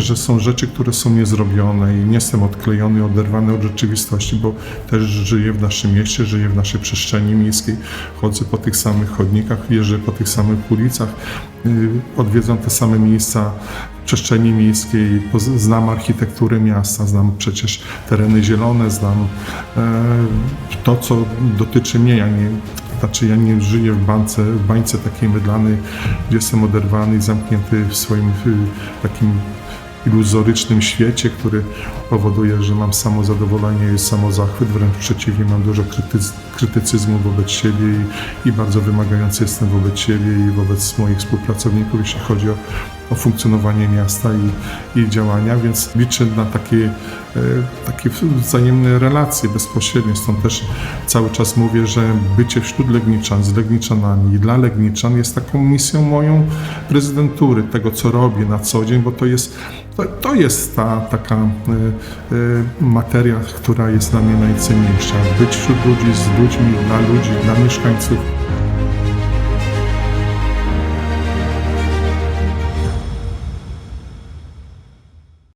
że są rzeczy, które są niezrobione i nie jestem odklejony, oderwany od rzeczywistości, bo też żyję w naszym mieście, żyję w naszej przestrzeni miejskiej, chodzę po tych samych chodnikach, jeżdżę po tych samych ulicach, y, odwiedzam te same miejsca przestrzeni miejskiej, znam architekturę miasta, znam przecież tereny zielone, znam e, to, co dotyczy mnie, ja nie, znaczy ja nie żyję w bańce, w bańce takiej mydlanej, gdzie jestem oderwany zamknięty w swoim takim iluzorycznym świecie, który powoduje, że mam samozadowolenie i samozachwyt, wręcz przeciwnie, mam dużo krytyc- krytycyzmu wobec siebie i, i bardzo wymagający jestem wobec siebie i wobec moich współpracowników, jeśli chodzi o, o funkcjonowanie miasta i, i działania, więc liczę na takie, e, takie wzajemne relacje bezpośrednie, stąd też cały czas mówię, że bycie wśród Legniczan, z Legniczanami i dla Legniczan jest taką misją moją prezydentury, tego co robię na co dzień, bo to jest, to, to jest ta taka e, e, materia, która jest dla mnie najcenniejsza. Być wśród ludzi, z ludźmi, dla ludzi, dla mieszkańców.